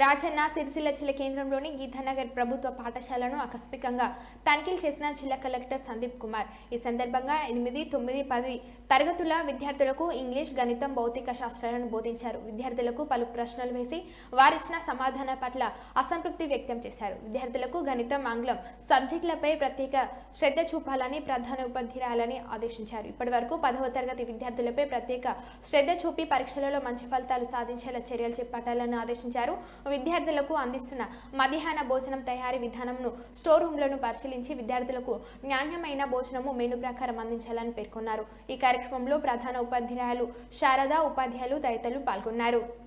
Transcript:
రాజన్న సిరిసిల్ల జిల్లా కేంద్రంలోని గీతానగర్ ప్రభుత్వ పాఠశాలను ఆకస్మికంగా తనిఖీలు చేసిన జిల్లా కలెక్టర్ సందీప్ కుమార్. ఈ సందర్భంగా ఎనిమిది తొమ్మిది పది తరగతుల విద్యార్థులకు ఇంగ్లీష్ గణితం భౌతిక శాస్త్రాలను బోధించారు. విద్యార్థులకు పలు ప్రశ్నలు వేసి వారిచ్చిన సమాధానం పట్ల అసంతృప్తి వ్యక్తం చేశారు. విద్యార్థులకు గణితం ఆంగ్లం సబ్జెక్టులపై ప్రత్యేక శ్రద్ధ చూపాలని ప్రధాన ఉపాధ్యాయులని ఆదేశించారు. ఇప్పటివరకు పదవ తరగతి విద్యార్థులపై ప్రత్యేక శ్రద్ధ చూపి పరీక్షలలో మంచి ఫలితాలు సాధించేలా చర్యలు చేపట్టాలని ఆదేశించారు. విద్యార్థులకు అందిస్తున్న మధ్యాహ్న భోజనం తయారీ విధానంను స్టోర్ రూమ్లను పరిశీలించి విద్యార్థులకు నాణ్యమైన భోజనము మెను ప్రకారం అందించాలని పేర్కొన్నారు. ఈ కార్యక్రమంలో ప్రధాన ఉపాధ్యాయులు శారద ఉపాధ్యాయులు తదితరులు పాల్గొన్నారు.